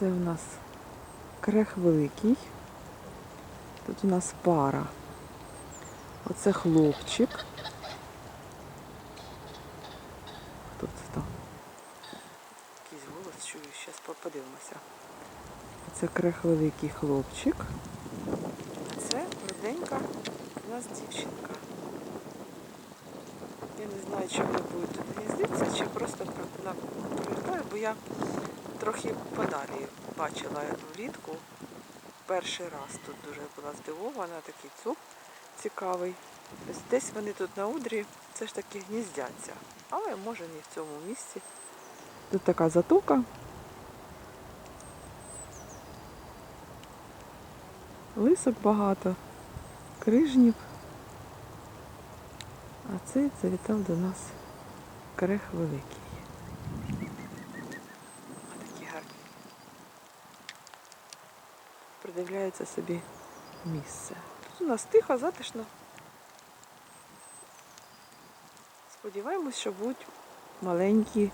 Це у нас крех великий. Тут у нас пара. Оце хлопчик. Хто це там? Якийсь голос чую, зараз подивимося. Це крех великий хлопчик. Це руденька у нас дівчинка. Я не знаю, чи вони будуть тут гніздитися, чи просто на бо я трохи подалі бачила влітку. Перший раз тут дуже була здивована, такий цуп цікавий. Десь вони тут на удрі все ж таки гніздяться, але може не в цьому місці. Тут така затока. Лисок багато, крижнів. А цей завітав до нас крех великий. Придивляються собі місце. Тут у нас тихо, затишно. Сподіваємось, що будуть маленькі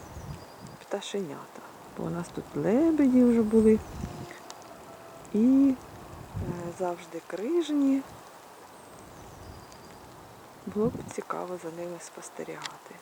пташенята. Бо у нас тут лебеді вже були. І е, завжди крижні. Було б цікаво за ними спостерігати.